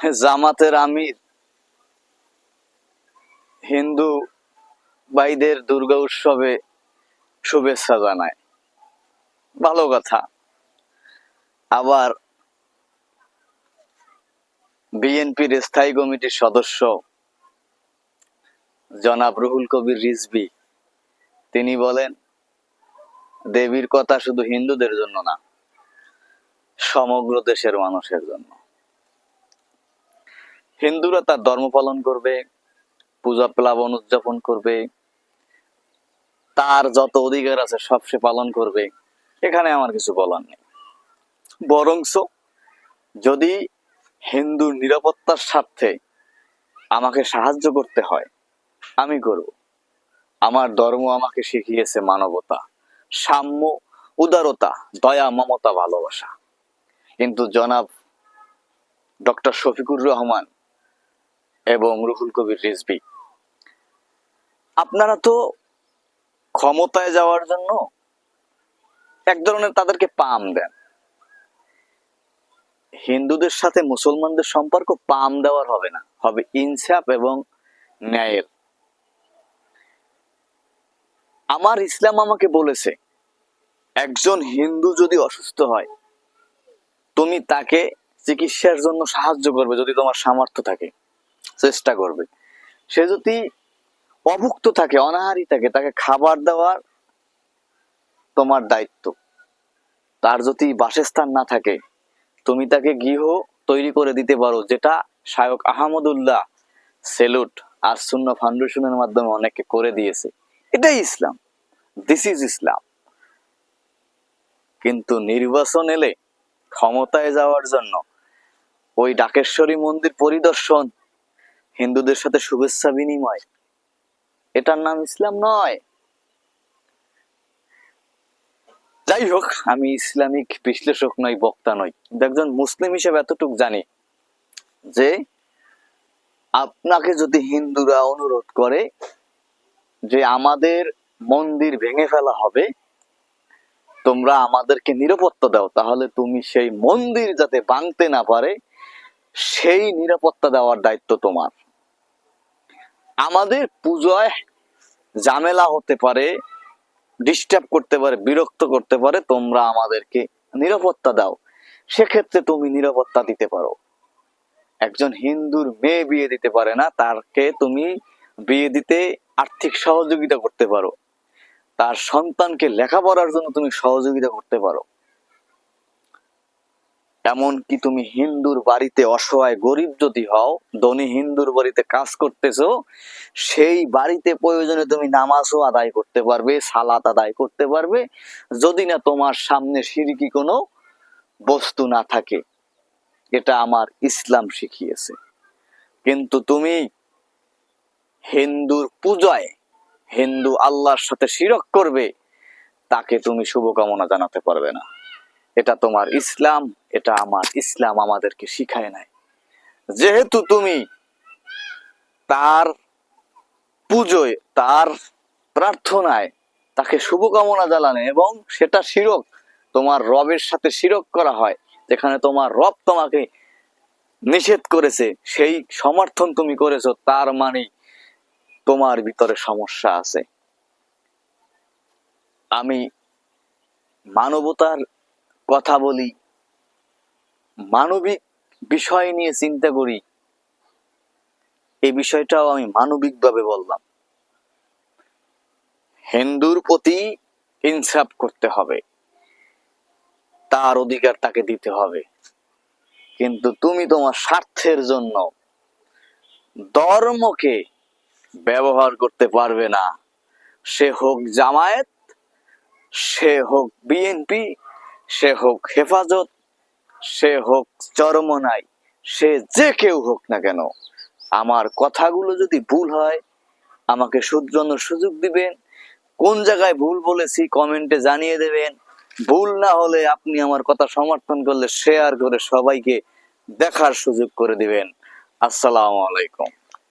জামাতের আমির। হিন্দু ভাইদের দুর্গা উৎসবে শুভেচ্ছা জানায়। ভালো কথা। আবার বিএনপির স্থায়ী কমিটির সদস্য জনাব রুহুল কবির রিজভি, তিনি বলেন, দেবীর কথা শুধু হিন্দুদের জন্য না, সমগ্র দেশের মানুষের জন্য। হিন্দুরা তার ধর্ম পালন করবে, পূজা প্লাবন উদযাপন করবে, তার যত অধিকার আছে সব সে পালন করবে। এখানে আমার কিছু বলার নেই। বরংস যদি হিন্দুর নিরাপত্তার স্বার্থে আমাকে সাহায্য করতে হয়, আমি করব। আমার ধর্ম আমাকে শিখিয়েছে মানবতা, সাম্য, উদারতা, দয়া, মমতা, ভালোবাসা। কিন্তু জনাব ডক্টর শফিকুর রহমান এবং রুহুল কবির রিজভি। আপনারা তো ক্ষমতায় যাওয়ার জন্য এক ধরনের তাদেরকে পাম দেন। হিন্দুদের সাথে মুসলমানদের সম্পর্ক পাম দেওয়ার হবে না, হবে ইনসাফ এবং ন্যায়ের। আমার ইসলাম আমাকে বলেছে, একজন হিন্দু যদি অসুস্থ হয়, তুমি তাকে চিকিৎসার জন্য সাহায্য করবে যদি তোমার সামর্থ্য থাকে। চেষ্টা করবে। সে যদি অভুক্ত থাকে, অনাহারি থাকে, তাকে খাবার দেওয়ার তোমার দায়িত্ব। তার যদি বাসস্থান না থাকে, তুমি তাকে গৃহ তৈরি করে দিতে পারো, যেটা শায়ক আহমদুল্লাহ সেলুট আর শূন্য ফাউন্ডেশনের মাধ্যমে অনেককে করে দিয়েছে। এটাই ইসলাম। দিস ইজ ইসলাম কিন্তু নির্বাচন এলে ক্ষমতায় যাওয়ার জন্য ওই ডাকেশ্বরী মন্দির পরিদর্শন হিন্দুদের সাথে শুভেচ্ছা বিনিময়। এটার নাম ইসলাম নয়। যাই হোক, আমি ইসলামিক বিশ্লেষক নই, বক্তা নই। একজন মুসলিম হিসেবে এতটুকু জানি যে, আপনাকে যদি হিন্দুরা অনুরোধ করে যে আমাদের মন্দির ভেঙে ফেলা হবে, তোমরা আমাদেরকে নিরাপত্তা দাও, তাহলে তুমি সেই মন্দির যাতে ভাঙতে না পারে, সেই নিরাপত্তা দেওয়ার দায়িত্ব তোমার। আমাদের পূজায় ঝামেলা হতে পারে ডিস্টার্ব করতে পারে, বিরক্ত করতে পারে, তোমরা আমাদেরকে নিরাপত্তা দাও। সেক্ষেত্রে তুমি নিরাপত্তা দিতে পারো। একজন হিন্দুর মেয়ে বিয়ে দিতে পারে না, তারকে তুমি বিয়ে দিতে আর্থিক সহযোগিতা করতে পারো। তার সন্তানকে লেখাপড়ার জন্য তুমি সহযোগিতা করতে পারো। এমনকি তুমি হিন্দুর বাড়িতে অসহায় গরিব যদি হও, ধনী হিন্দুর বাড়িতে কাজ করতেছো, সেই বাড়িতে প্রয়োজনে তুমি নামাজও আদায় করতে পারবে, সালাত আদায় করতে পারবে, যদি না তোমার সামনে সিরিকি কোনো বস্তু না থাকে। এটা আমার ইসলাম শিখিয়েছে। কিন্তু তুমি হিন্দুর পূজায় হিন্দু আল্লাহর সাথে শিরক করবে, তাকে তুমি শুভকামনা জানাতে পারবে না। এটা তোমার ইসলাম। এটা আমার ইসলাম আমাদেরকে শিখায় নাই। যেহেতু তুমি তার পুজোয়, তার প্রার্থনায় তাকে শুভকামনা জানানে এবং সেটা শিরক, তোমার রবের সাথে শিরক করা হয়, যেখানে তোমার রব তোমাকে নিষেধ করেছে, সেই সমর্থন তুমি করেছ, তার মানে তোমার ভিতরে সমস্যা আছে। আমি মানবতার কথা বলি মানবিক বিষয় নিয়ে চিন্তা করি, এই বিষয়টাও আমি মানবিকভাবে বললাম। হিন্দুর প্রতি ইনসাফ করতে হবে, তার অধিকার তাকে দিতে হবে। কিন্তু তুমি তোমার স্বার্থের জন্য ধর্মকে ব্যবহার করতে পারবে না। সে হোক জামায়াত, সে হোক বিএনপি, সে হোক হেফাজত সে হোক চরম নাই সে যে কেউ হোক না কেন, আমার কথাগুলো যদি ভুল হয়, আমাকে শুধরানোর সুযোগ দিবেন। কোন জায়গায় ভুল বলেছি কমেন্টে জানিয়ে দেবেন। ভুল না হলে আপনি আমার কথা সমর্থন করলে শেয়ার করে সবাইকে দেখার সুযোগ করে দিবেন। আসসালামু আলাইকুম।